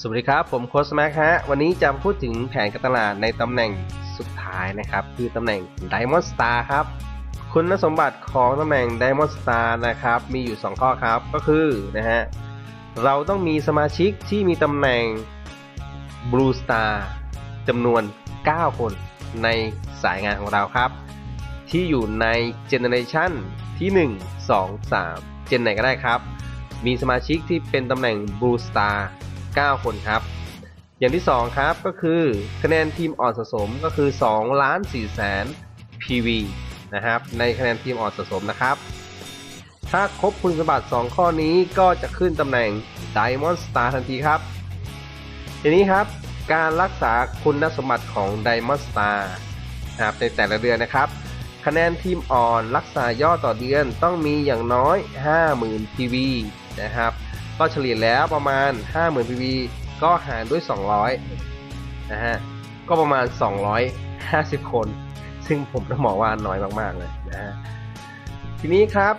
สวัสดีครับ ผมโค้ชแม็กฮะ วันนี้จะพูดถึงแผนการตลาดในตำแหน่งสุดท้ายนะครับ คือตำแหน่ง Diamond Star ครับ คุณสมบัติของตำแหน่ง Diamond Star นะครับ มีอยู่ 2 ข้อครับ ก็คือนะฮะ เราต้องมีสมาชิกที่มีตำแหน่ง Blue Star จำนวน 9 คนในสายงานของเราครับ ที่อยู่ในเจเนอเรชันที่ 1 2 3 เจนไหนก็ได้ครับ มีสมาชิกที่เป็นตำแหน่ง Blue Star 9 คนครับ อย่างที่ 2 ครับก็คือคะแนนทีมอ่อนสะสมก็คือ2ล้าน4แสน PV นะครับในคะแนนทีมอ่อนสะสมนะครับ ถ้าครบคุณสมบัติ 2 ข้อนี้ก็จะขึ้นตำแหน่ง Diamond Star ทันทีครับ ทีนี้ครับการรักษาคุณสมบัติของ Diamond Star นะครับในแต่ละเดือนนะครับ คะแนนทีมอ่อนรักษายอดต่อเดือนต้องมีอย่างน้อย 50,000 PV นะครับ ก็เฉลี่ยแล้วประมาณ 50,000 PV ก็หารด้วย 200 นะฮะ ก็ประมาณ 250 คน ซึ่งผมต้องบอกว่าน้อยมาก ๆ เลยนะฮะ ทีนี้ครับ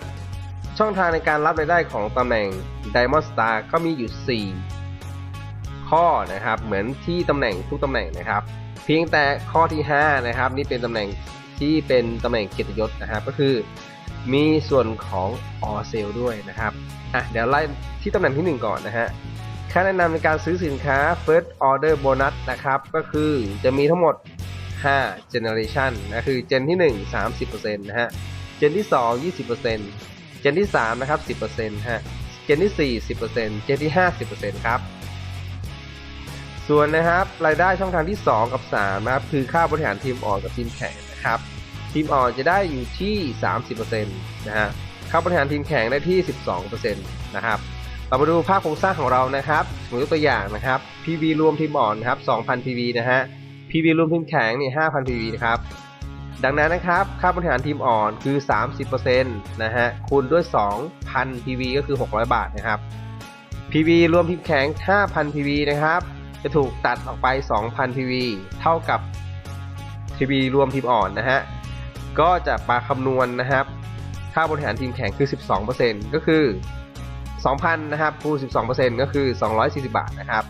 ช่องทางในการรับรายได้ของตำแหน่ง Diamond Star ก็มีอยู่ 4 ข้อนะครับ เหมือนที่ตำแหน่งทุกตำแหน่งนะครับ เพียงแต่ข้อที่ 5 นะครับ นี่เป็นตำแหน่งที่เป็นตำแหน่งเกียรติยศนะครับ ก็คือมีส่วนของออเซลด้วยนะครับ อะ เดี๋ยวไล่ ที่ตำแหน่งที่ 1 ก่อนนะฮะค่าแนะนำในการซื้อสินค้า first order bonus นะครับ ก็คือจะมีทั้งหมด 5 generation นะคือเจนที่ 1 30%นะฮะเจนที่ 2 20%เจนที่ 3 นะครับ 10%ฮะเจนที่ 4 10%เจนที่5 10%ครับ ส่วนนะครับรายได้ช่องทางที่ 2 กับ 3 นะครับ คือค่าบริหารทีมอ่อนกับทีมแข่งนะครับ ทีมอ่อนจะได้อยู่ที่ 30%นะฮะค่าบริหารทีมแข่งได้ที่ 12%นะครับ เรามาดูภาพโครงสร้างของเรานะครับสมมติตัวอย่างนะครับ PV รวมทีมอ่อนครับ2,000 PV นะฮะ PV รวมทีมแข็งนี่5,000 PV นะครับ ดังนั้นนะครับ ค่าบริหารทีมอ่อนคือ 30%นะฮะ คูณด้วย 2,000 PV ก็คือ 600 บาทนะครับ PV รวมทีมแข็ง 5,000 PV นะครับ จะถูกตัดออกไป 2,000 PV เท่ากับ PV รวมทีมอ่อนนะฮะ ก็จะมาคำนวณนะครับ ค่าบริหารทีมแข่งคือ 12%ก็คือ 2,000 นะครับคูณ 12%ก็คือ 240 บาทนะครับ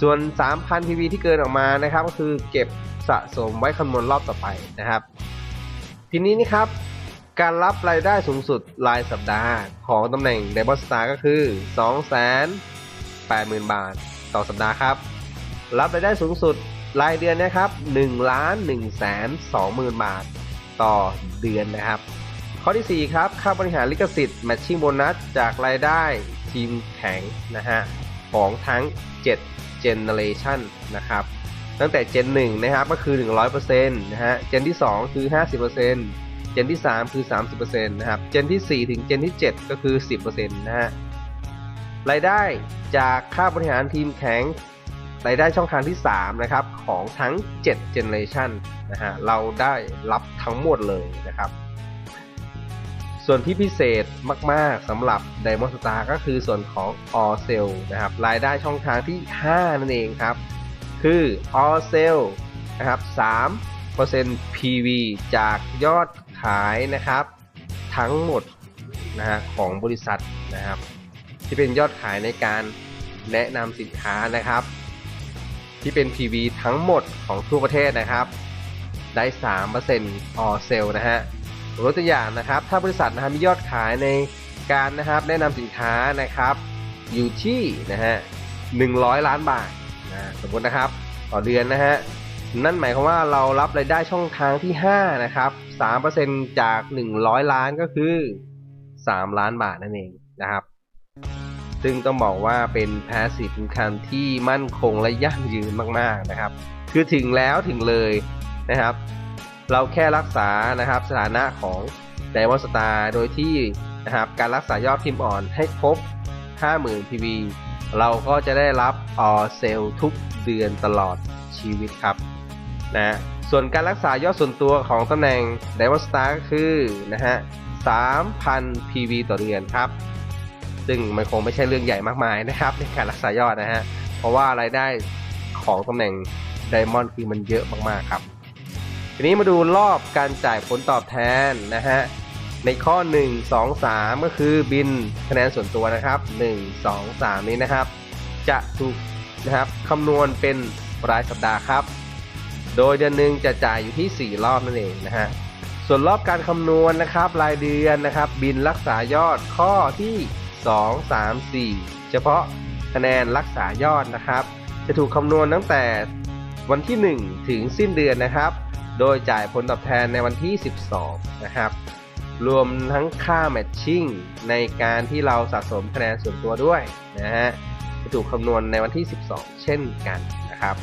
ส่วน 3,000 PV ที่เกินออกมานะครับ ก็คือเก็บสะสมไว้คำนวณรอบต่อไปนะครับ ทีนี้นี่ครับ การรับรายได้สูงสุดรายสัปดาห์ของตำแหน่ง d i a m o n d Star ก็คือ 280,000 บาทต่อสัปดาห์ครับ รับรายได้สูงสุดรายเดือนนะครับ1ล้าน1แสน20,000 บาทต่อเดือนนะครับ ข้อที่ 4 ครับ ค่าบริหารลิขสิทธิ์ matching bonus จากรายได้ทีมแข็งนะฮะของทั้ง 7 generation นะครับตั้งแต่ Gen 1นะครับก็คือ 100%นะฮะ Gen ที่ 2 คือ 50% Gen ที่ 3 คือ 30%นะครับ Gen ที่ 4 ถึง Gen ที่ 7 ก็คือ 10%นะฮะ รายได้จากค่าบริหารทีมแข็งรายได้ช่องทางที่ 3 นะครับ ของทั้ง 7 generation นะฮะ เราได้รับทั้งหมดเลยนะครับ ส่วนที่พิเศษมาก ๆสำหรับ Diamond Star ก็คือส่วนของ All Sell นะครับ รายได้ช่องทางที่ 5 นั่นเองครับ คือ All Sell นะครับ3% PV จากยอดขายนะครับ ทั้งหมดนะฮะของบริษัทนะครับ ที่เป็นยอดขายในการแนะนำสินค้านะครับ ที่เป็น PV ทั้งหมดของทั่วประเทศนะครับ ได้ 3% All Sell นะฮะ ยกตัวอย่างนะครับ ถ้าบริษัทนะครับมียอดขายในการนะครับแนะนำสินค้านะครับอยู่ที่นะฮะ100ล้านบาทนะสมมตินะครับต่อเดือนนะฮะนั่นหมายความว่าเรารับรายได้ช่องทางที่5นะครับ3%จาก 100 ล้านก็คือ 3 ล้านบาทนั่นเองนะครับ ซึ่งต้องบอกว่าเป็น passive income ที่มั่นคงและยั่งยืนมากๆนะครับ คือถึงแล้วถึงเลยนะครับ เราแค่รักษานะครับสถานะของ Diamond Star โดยที่นะครับการรักษายอดทีมอ่อนให้ครบ 50,000 PV เราก็จะได้รับออเซลทุกเดือนตลอดชีวิตครับนะส่วนการรักษายอดส่วนตัวของตำแหน่ง Diamond Star ก็คือนะฮะ 3,000 PV ต่อเดือนครับ ซึ่งมันคงไม่ใช่เรื่องใหญ่มากมายนะครับในการรักษายอดนะฮะ เพราะว่ารายได้ของตำแหน่ง Diamond คือมันเยอะมากๆครับ นี้มาดูรอบการจ่ายผลตอบแทนนะฮะ ในข้อ 1 2 3 ก็คือบินคะแนนส่วนตัวนะครับ 1 2 3 นี้นะครับ จะถูกนะครับคำนวณเป็นรายสัปดาห์ครับ โดยเดือนหนึ่งจะจ่ายอยู่ที่ 4 รอบนั่นเองนะฮะ ส่วนรอบการคำนวณนะครับ รายเดือนนะครับ บินรักษายอดข้อที่ 2 3 4 เฉพาะคะแนนรักษายอดนะครับ จะถูกคำนวณตั้งแต่วันที่ 1 ถึงสิ้นเดือนนะครับ โดยจ่ายผลตอบแทนในวันที่ 12 นะครับ รวมทั้งค่าแมทชิ่งในการที่เราสะสมคะแนนส่วนตัวด้วยนะฮะจะถูกคำนวณในวันที่ 12 เช่นกันนะครับ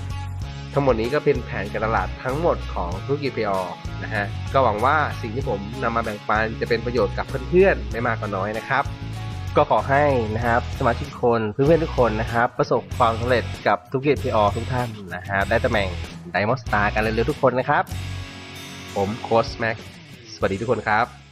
ทั้งหมดนี้ก็เป็นแผนการตลาดทั้งหมดของธุรกิจ PR นะฮะ ก็หวังว่าสิ่งที่ผมนำมาแบ่งปันจะเป็นประโยชน์กับเพื่อนๆ ไม่มากก็น้อยนะครับ ก็ขอให้นะครับสมาชิกทุกคนเพื่อนๆทุกคนนะครับ ประสบความสำเร็จกับธุรกิจ PR ทุกท่านนะฮะได้ตำแหน่งไดมอนสตาร์กันเร็วๆทุกคนนะครับ ผมโค้ชแม็กสวัสดีทุกคนครับ